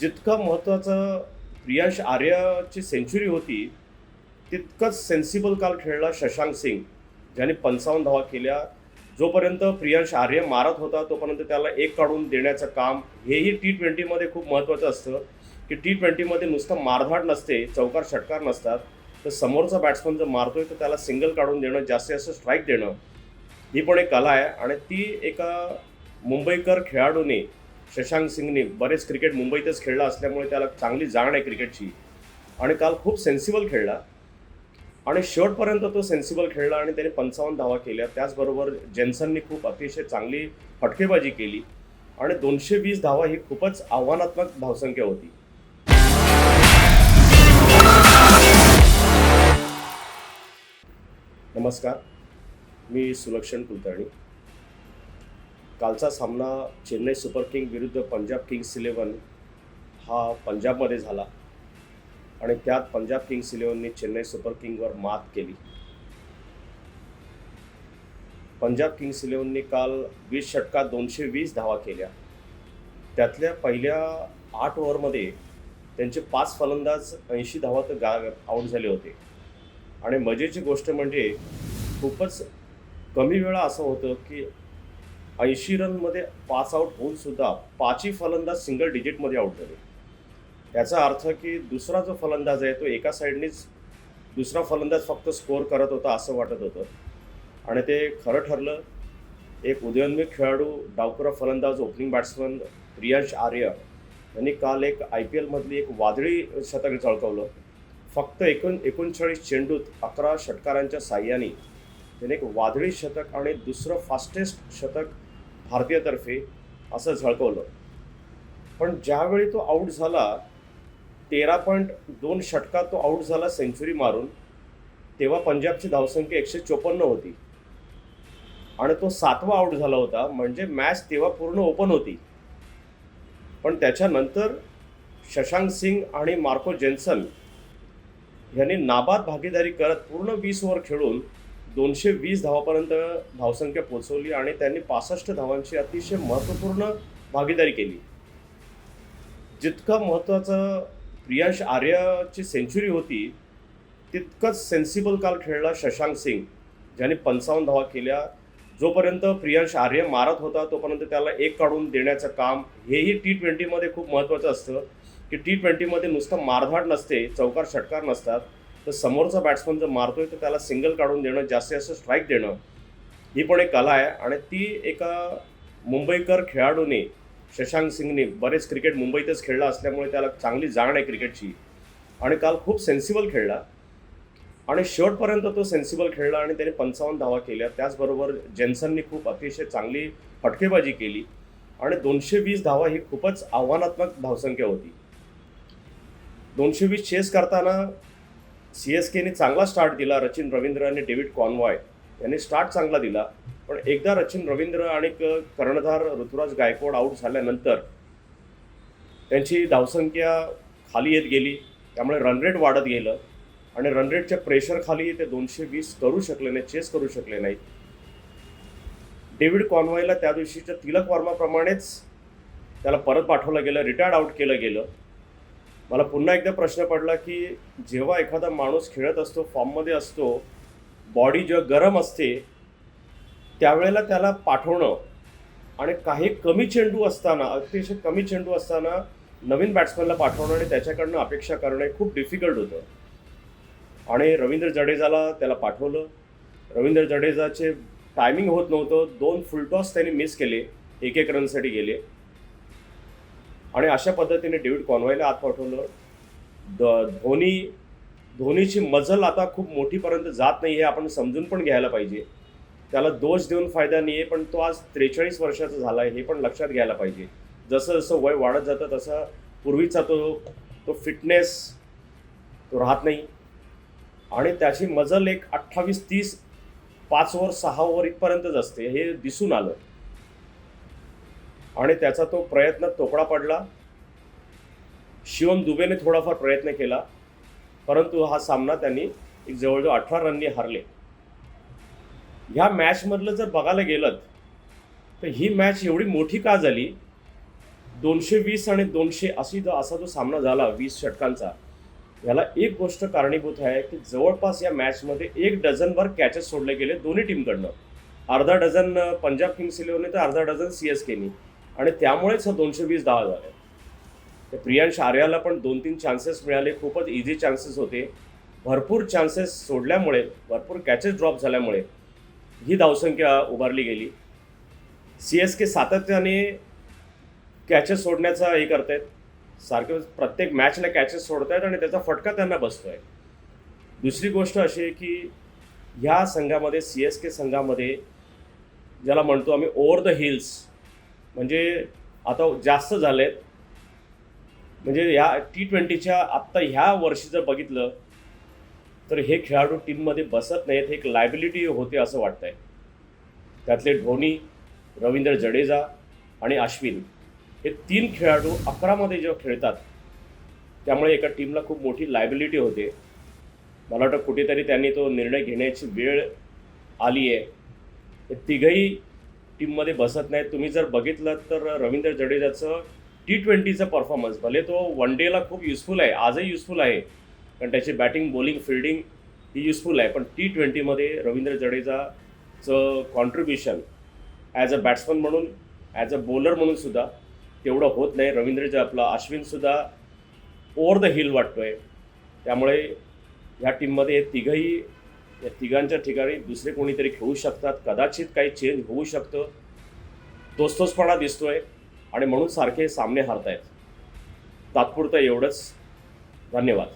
जितकं महत्त्वाचं प्रियांश आर्याची सेंचुरी होती तितकंच सेन्सिबल काल खेळला शशांक सिंग ज्याने पंचावन्न धावा केल्या. जोपर्यंत प्रियांश आर्य मारत होता तोपर्यंत त्याला एक काढून देण्याचं काम हेही टी ट्वेंटीमध्ये खूप महत्त्वाचं असतं. की टी ट्वेंटीमध्ये नुसतं मारधाड नसते चौकार षटकार नसतात. तर समोरचा बॅट्समन जर मारतोय तर त्याला सिंगल काढून देणं जास्तीत जास्त स्ट्राईक देणं ही पण एक कला आहे. आणि ती एका मुंबईकर खेळाडूने शशांक सिंगने बरेच क्रिकेट मुंबईतच खेळला असल्यामुळे त्याला चांगली जाण आहे क्रिकेटची. आणि काल खूप सेन्सिबल खेळला. आणि शेवटपर्यंत तो सेन्सिबल खेळला आणि त्याने पंचावन्न धावा केल्या. त्याचबरोबर जेन्सननी खूप अतिशय चांगली फटकेबाजी केली. आणि दोनशे वीस धावा ही खूपच आव्हानात्मक धावसंख्या होती. नमस्कार. मी सुलक्षण कुलकर्णी. कालचा सामना चेन्नई सुपर किंग विरुद्ध पंजाब किंग्स इलेवन हा पंजाबमध्ये झाला. आणि त्यात पंजाब किंग्स इलेव्हनने चेन्नई सुपर किंगवर मात केली. पंजाब किंग्स इलेव्हनने काल वीस षटकात दोनशे वीस धावा केल्या. त्यातल्या पहिल्या आठ ओव्हरमध्ये त्यांचे पाच फलंदाज ऐंशी धावा तर गा आऊट झाले होते. आणि मजेची गोष्ट म्हणजे खूपच कमी वेळा असं होतं की ऐंशी रनमध्ये पाच आऊट होऊन सुद्धा पाचही फलंदाज सिंगल डिजिटमध्ये आऊट झाले. याचा अर्थ की दुसरा जो फलंदाज आहे तो एका साईडनेच दुसरा फलंदाज फक्त स्कोअर करत होता असं वाटत होतं. आणि ते खरं ठरलं एक उदयोन्मुख खेळाडू डावकुरा फलंदाज ओपनिंग बॅट्समन प्रियांश आर्य यांनी काल एक आय पी एलमधली एक वादळी शतक झळकवलं. फक्त एकोण एकोणचाळीस चेंडूत अकरा षटकारांच्या साह्याने त्याने एक वादळी शतक आणि दुसरं फास्टेस्ट शतक भारतीयतर्फे असं झळकवलं. पण ज्यावेळी तो आऊट झाला तेरा पॉईंट दोन षटकात तो आऊट झाला सेंचुरी मारून तेव्हा पंजाबची धावसंख्या एकशे चोपन्न होती. आणि तो सातवा आऊट झाला होता म्हणजे मॅच तेव्हा पूर्ण ओपन होती. पण त्याच्यानंतर शशांक सिंग आणि मार्को जेन्सन यांनी नाबाद भागीदारी करत पूर्ण वीस ओव्हर खेळून दोनशे वीस धावापर्यंत धावसंख्या पोहोचवली आणि त्यांनी पासष्ट धावांची अतिशय महत्त्वपूर्ण भागीदारी केली. जितकं महत्त्वाचं प्रियांश आर्याची सेंचुरी होती तितकंच सेन्सिबल काल खेळला शशांक सिंग ज्याने पंचावन्न धावा केल्या. जोपर्यंत प्रियांश आर्य मारत होता तोपर्यंत त्याला एक काढून देण्याचं काम हेही टी ट्वेंटीमध्ये खूप महत्त्वाचं असतं की टी ट्वेंटीमध्ये नुसतं मारधाड नसते चौकार षटकार नसतात. तर समोरचा बॅट्समन जर मारतोय तर त्याला सिंगल काढून देणं जास्तीत जास्त स्ट्राईक देणं ही पण एक कला आहे. आणि ती एका मुंबईकर खेळाडूने शशांक सिंगने बरेच क्रिकेट मुंबईतच खेळला असल्यामुळे त्याला चांगली जाण आहे क्रिकेटची आणि काल खूप सेन्सिबल खेळला. आणि शेवटपर्यंत तो सेन्सिबल खेळला आणि त्याने पंचावन्न धावा केल्या. त्याचबरोबर जेन्सननी खूप अतिशय चांगली फटकेबाजी केली. आणि दोनशे वीस धावा ही खूपच आव्हानात्मक धावसंख्या होती. दोनशे वीस चेस करताना सी एस केने चांगला स्टार्ट दिला रचिन रवींद्र आणि डेव्हिड कॉनवॉय. यांनी स्टार्ट चांगला दिला. पण एकदा रचिन रवींद्र आणि कर्णधार ऋतुराज गायकवाड आऊट झाल्यानंतर त्यांची धावसंख्या खाली येत गेली. त्यामुळे रनरेट वाढत गेलं. आणि रनरेटच्या प्रेशरखाली ते दोनशे वीस करू शकले नाही चेस करू शकले नाहीत. डेव्हिड कॉनवॉयला त्या दिवशीच्या तिलक वर्माप्रमाणेच त्याला परत पाठवलं गेलं रिटायर्ड आऊट केलं गेलं. मला पुन्हा एकदा प्रश्न पडला की जेव्हा एखादा माणूस खेळत असतो फॉर्ममध्ये असतो बॉडी जेव्हा गरम असते त्यावेळेला त्याला पाठवणं आणि काही कमी चेंडू असताना अतिशय कमी चेंडू असताना नवीन बॅट्समॅनला पाठवणं आणि त्याच्याकडनं अपेक्षा करणं हे खूप डिफिकल्ट होतं. आणि रवींद्र जडेजाला त्याला पाठवलं. रवींद्र जडेजाचे टायमिंग होत नव्हतं. दोन फुलटॉस त्यांनी मिस केले. एक एक रनसाठी गेले. आणि अशा पद्धतीने डेव्हिड कॉनवायला आत पाठवलं. द धोनी धोनीची मजल आता खूप मोठीपर्यंत जात नाही हे आपण समजून पण घ्यायला पाहिजे. त्याला दोष देऊन फायदा नाही आहे पण तो आज त्रेचाळीस वर्षाचा झाला आहे हे पण लक्षात घ्यायला पाहिजे. जसं जसं वय वाढत जातं तसं पूर्वीचा तो तो फिटनेस तो राहत नाही. आणि त्याची मजल एक अठ्ठावीस तीस पाच ओव्हर सहा ओव्हर इथपर्यंतच असते हे दिसून आलं. आणि त्याचा तो प्रयत्न तोकडा पडला. शिवम दुबेने थोडाफार प्रयत्न केला परंतु हा सामना त्यांनी एक जवळजवळ अठरा रननी हारले. ह्या मॅचमधलं जर बघायला गेलं तर ही मॅच एवढी मोठी का झाली? दोनशे वीस आणि दोनशे अशी जो असा जो सामना झाला वीस षटकांचा याला एक गोष्ट कारणीभूत आहे की जवळपास या मॅचमध्ये एक डझनभर कॅचेस सोडले गेले दोन्ही टीमकडनं अर्धा डझन पंजाब किंग्स इलेव्हनने तर अर्धा डझन सी एस केनी आणि त्यामुळेच हा दोनशे वीस धावा झाले. तर प्रियांश आर्याला पण दोन तीन चान्सेस मिळाले. खूपच इझी चान्सेस होते. भरपूर चान्सेस सोडल्यामुळे भरपूर कॅचेस ड्रॉप झाल्यामुळे ही धावसंख्या उभारली गेली. सी एस के सातत्याने कॅचेस सोडण्याचा हे करत आहेत सारखे प्रत्येक मॅचला कॅचेस सोडत आहेत आणि त्याचा फटका त्यांना बसतो आहे दुसरी गोष्ट अशी आहे की ह्या संघामध्ये सी एस के संघामध्ये ज्याला म्हणतो आम्ही ओवर द हिल्स म्हणजे आता जास्त झाले आहेत म्हणजे या टी ट्वेंटीच्या आत्ता ह्या वर्षी जर बघितलं तर हे खेळाडू टीममध्ये बसत नाहीत हे एक लायबिलिटी होते असं वाटतं आहे त्यातले धोनी रवींद्र जडेजा आणि अश्विन हे तीन खेळाडू अकरामध्ये जेव्हा खेळतात त्यामुळे एका टीमला खूप मोठी लायबिलिटी होते. मला वाटतं कुठेतरी त्यांनी तो निर्णय घेण्याची वेळ आली आहे तिघही टीममध्ये बसत नाहीत. तुम्ही जर बघितलं तर रवींद्र जडेजाचं टी ट्वेंटीचा परफॉर्मन्स भले तो वन डेला खूप युजफुल आहे आजही युजफुल आहे कारण त्याची बॅटिंग बॉलिंग फिल्डिंग ही युजफुल आहे. पण टी ट्वेंटीमध्ये रवींद्र जडेजाचं कॉन्ट्रीब्युशन ॲज अ बॅट्समन म्हणून ॲज अ बॉलर म्हणून सुद्धा तेवढं होत नाही. रवींद्र जे आपला अश्विनसुद्धा ओवर द हिल आहे त्यामुळे ह्या टीममध्ये हे तिघही या तिघांच्या ठिकाणी दुसरे कोणीतरी खेळू शकतात. कदाचित काही चेंज होऊ शकतं. तोच तोचपणा दिसतोय आणि म्हणून सारखे सामने हारतायत. तात्पुरतं एवढंच. धन्यवाद.